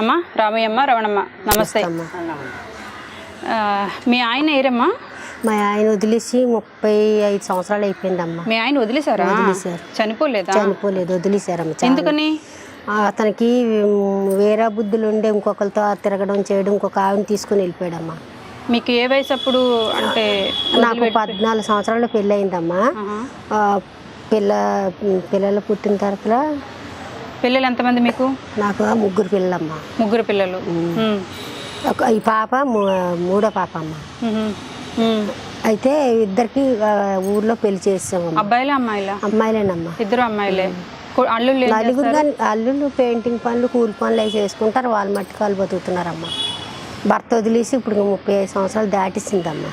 అమ్మ రామయ్యమ్మ రవణమ్మ నమస్తే. మీ ఆయన ఏరమ్మా? మా ఆయన వదిలేసి ముప్పై ఐదు సంవత్సరాలు అయిపోయిందమ్మా. మీ ఆయన వదిలేశారా. చనిపోలేదా? చనిపోలేదు వదిలేశారమ్మ. ఎందుకని? అతనికి వేరే బుద్ధులు ఉండే ఇంకొకరితో తిరగడం చేయడం ఇంకొక ఆవిడని తీసుకుని వెళ్ళిపోయాడమ్మా. మీకు ఏ వయసు అప్పుడు అంటే నాకు పద్నాలుగు సంవత్సరాలు పెళ్ళి అయిందమ్మా పిల్ల పిల్లలు పుట్టిన తర్వాత పిల్లలు ఎంతమంది మీకు? నాకు ముగ్గురు పిల్లలమ్మ. ముగ్గురు పిల్లలు. ఈ పాప మూడో పాప అమ్మ. అయితే ఇద్దరికి ఊర్లో పెళ్ళి చేసామమ్మ అబ్బాయిలా అమ్మాయిలా? అమ్మాయిలేనమ్మా. ఇద్దరు అమ్మాయిలే. అల్లుళ్ళు నలుగురు అల్లుళ్ళు పెయింటింగ్ పనులు కూలి పనులు అవి చేసుకుంటారు. వాళ్ళ మట్టి కాలు బతుకుతున్నారమ్మ. భర్త వదిలేసి ఇప్పుడు ముప్పై ఐదు సంవత్సరాలు దాటిసిందమ్మా.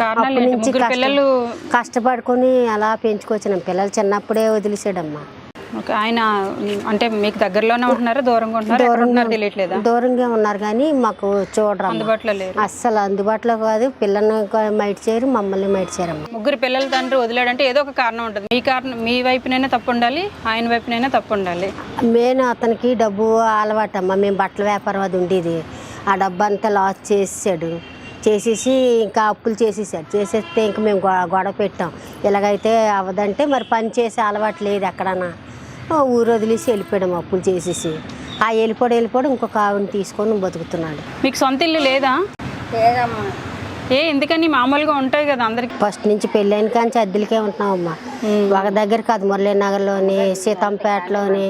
కారణాలు అప్పటి? నుంచి కష్టపడుకొని అలా పెంచుకొచ్చినాం. పిల్లలు చిన్నప్పుడే వదిలేసాడమ్మా. ఓకే. ఆయన అంటే మీకు దగ్గరలోనే ఉంటున్నారా? దూరంగా ఉంటున్నారా? ఎక్కడ ఉంటున్నారో తెలియట్లేదా? దూరంగా ఉన్నారు కానీ మాకు చూడరమ్మ అందుబాటులో లేరు. అస్సలు అందుబాటులో కాదు. పిల్లల్ని మైట్ చేయరు మమ్మల్ని మైట్ చేయరమ్మ ముగ్గురు పిల్లల తండ్రి వదిలాడంటే ఏదో ఒక కారణం ఉంటుంది. మీ కారణం మీ వైపునైనా తప్పు ఉండాలి ఆయన వైపునైనా తప్పు ఉండాలి. నేను అతనికి డబ్బు అలవాటు అమ్మ. మేము బట్టల వ్యాపారం అది ఉండేది. ఆ డబ్బు అంతా లాస్ చేసాడు చేసేసి ఇంకా అప్పులు చేసేసాడు. చేసేస్తే ఇంక మేము గొడవ పెట్టాం. ఇలాగైతే అవ్వదంటే మరి పని చేసే అలవాటు లేదు ఎక్కడన్నా. ఊరు వదిలేసి వెళ్ళిపోయాం అప్పులు చేసేసి. ఆ వెళ్ళిపోడు వెళ్ళిపోడు ఇంకొక ఆవిడని తీసుకొని బతుకుతున్నాడు. మీకు సొంత ఇల్లు లేదా? ఏ ఎందుకని మామూలుగా ఉంటాయి కదా అందరికి? ఫస్ట్ నుంచి పెళ్ళైన కానీ అద్దెలకే ఉంటున్నామమ్మా ఒక దగ్గర కాదు మురళీనగర్లోని సీతంపేటలోని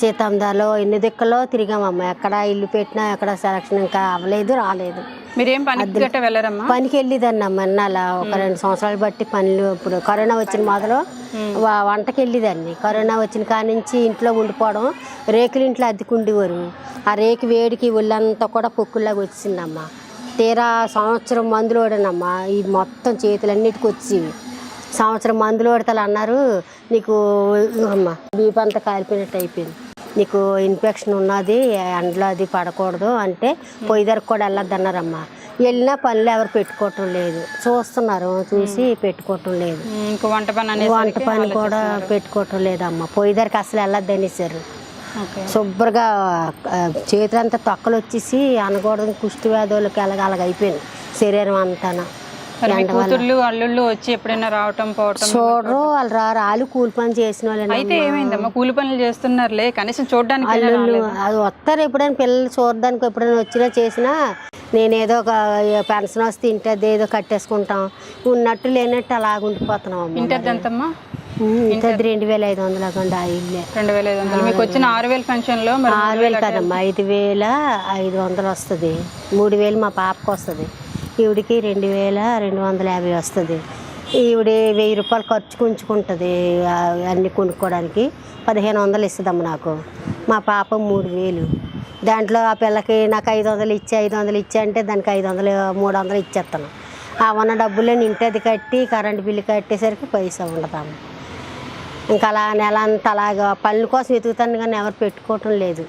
సీతందాలో ఎన్ని దిక్కులో తిరిగామమ్మా. ఎక్కడ ఇల్లు పెట్టినా ఎక్కడ సెలక్షన్ ఇంకా అవ్వలేదు రాలేదు. మీరేం పనికి గట్ట వెళ్ళరమ్మా? పనికి ఒక రెండు సంవత్సరాలు బట్టి పనులు ఇప్పుడు కరోనా వచ్చిన మొదలు వంటకి వెళ్ళేదాన్ని కరోనా వచ్చిన కాడి నుంచి ఇంట్లో ఉండిపోవడం రేకులు ఇంట్లో అద్దెకుండేవారు. ఆ రేకు వేడికి ఒళ్ళంతా కూడా పొక్కుల్లాగా వచ్చిందమ్మా. తీరా సంవత్సరం మందులు వాడానమ్మా. ఈ మొత్తం చేతులన్నిటికి వచ్చేవి. సంవత్సరం మందులు వాడతాలు అన్నారు నీకు అమ్మా. బీపీ అంతా కాలిపోయినట్టు అయిపోయింది. నీకు ఇన్ఫెక్షన్ ఉన్నది ఎండలో అది పడకూడదు అంటే పొయ్యి దగ్గరకు కూడా వెళ్ళొద్దు అన్నారమ్మా. వెళ్ళినా పనులు ఎవరు పెట్టుకోవటం లేదు. చూస్తున్నారు చూసి పెట్టుకోవటం లేదు. వంట పని వంట పని కూడా పెట్టుకోవటం లేదమ్మా. పొయ్యి దగ్గరికి అసలు వెళ్ళొద్దు అనేసారు. శుభ్రంగా చేతులంతా తొక్కలు వచ్చేసి అనకూడదు కుష్టి వ్యాధులకి అలాగ అలాగ అయిపోయింది. శరీరం మీ కూతుర్లు అల్లుళ్ళు వచ్చి ఎప్పుడైనా రావటం పోవటం చూడరు వాళ్ళు రారు వాళ్ళు కూలి పని చేసిన వాళ్ళే అయితే ఏమైందమ్మా? కూలి పనులు చేస్తున్నారులే కనీసం చూడడానికి అల్లుళ్ళు అది వస్తారు ఎప్పుడైనా పిల్లలు చూడడానికి ఎప్పుడైనా వచ్చినా చేసినా నేనేదో ఒక పెన్షన్ వస్తే ఇంటి అది ఏదో కట్టేసుకుంటాం. ఉన్నట్టు లేనట్టు అలాగ ఉండిపోతున్నాం అమ్మ ఇంటర్ ఎంతమ్మా? ఇంత రెండు వేల ఐదు వందల కొండ ఆ ఇల్లే. రెండు వేల ఐదు వందలు. మీకు వచ్చిన ఆరు వేల పెన్షన్లో మరి ఆరు వేలు కదమ్మా ఐదు వేల ఐదు వందలు వస్తుంది. మూడు వేలు మా పాపకు వస్తుంది. ఈవిడికి రెండు వేల రెండు వందల యాభై వస్తుంది. ఈవిడ వెయ్యి రూపాయలు ఖర్చు ఉంచుకుంటుంది అన్నీ కొనుక్కోవడానికి పదిహేను వందలు ఇస్తుందమ్మ నాకు. మా పాప మూడు వేలు. దాంట్లో ఆ పిల్లకి నాకు ఐదు వందలు ఇచ్చి ఐదు వందలు ఇచ్చి అంటే దానికి ఐదు వందలు మూడు వందలు ఇచ్చేస్తాను ఆ ఉన్న డబ్బులే ఇంటి అది కట్టి కరెంటు బిల్లు కట్టేసరికి పైసా ఉండదాము ఇంకా అలా నెల అంతా అలాగా పనుల కోసం వెతుకుతాను కానీ ఎవరు పెట్టుకోవటం లేదు.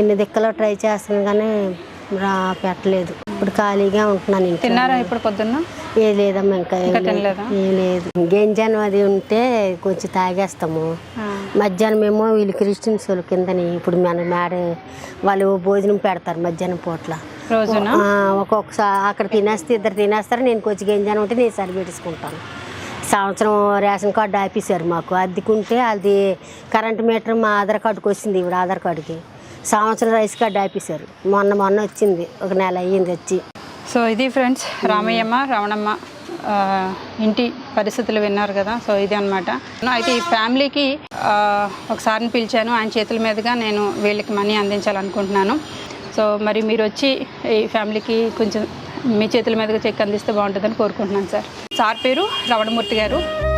ఎన్ని దిక్కలో ట్రై చేస్తాను కానీ పెట్టలేదు. ఇప్పుడు ఖాళీగా ఉంటున్నాను ఇంట్లో. తిన్నారా ఇప్పుడు పొద్దున్న? ఏ లేదమ్మా ఇంకా ఏం లేదు. తినలేదా? ఏం లేదు. గింజను అది ఉంటే కొంచెం తాగేస్తాము. ఆ. మధ్యాహ్నం ఏమో వీళ్ళు క్రిస్టియన్స్ వాళ్ళు కిందని. ఇప్పుడు మన మేడ వాళ్ళు భోజనం పెడతారు మధ్యాహ్నం పూట్ల. రోజున? ఆ, ఒక్కొక్కసారి అక్కడ తినేస్తే ఇద్దరు తినేస్తారు. నేను కొంచెం గింజను ఉంటే నేను సరిపెట్టుకుంటాను సంవత్సరం రేషన్ కార్డు ఆపేశారు మాకు. అద్దెకుంటే అది కరెంట్ మీటర్ మా ఆధార్ కార్డుకి వచ్చింది ఇప్పుడు ఆధార్ కార్డుకి. సంవత్సరం రైస్ కార్డు ఆపేశారు. మొన్న మొన్న వచ్చింది. ఒక నెల అయ్యింది వచ్చి. సో ఇది ఫ్రెండ్స్ రామయ్యమ్మ రమణమ్మ ఇంటి పరిస్థితులు విన్నారు కదా. సో ఇది అనమాట అయితే ఈ ఫ్యామిలీకి ఒకసారిని పిలిచాను. ఆయన చేతుల మీదుగా నేను వీళ్ళకి మనీ అందించాలనుకుంటున్నాను. సో మరి మీరు వచ్చి ఈ ఫ్యామిలీకి కొంచెం మీ చేతుల మీదుగా చెక్ అందిస్తే బాగుంటుందని కోరుకుంటున్నాను సార్. సార్ పేరు రవణమూర్తి గారు.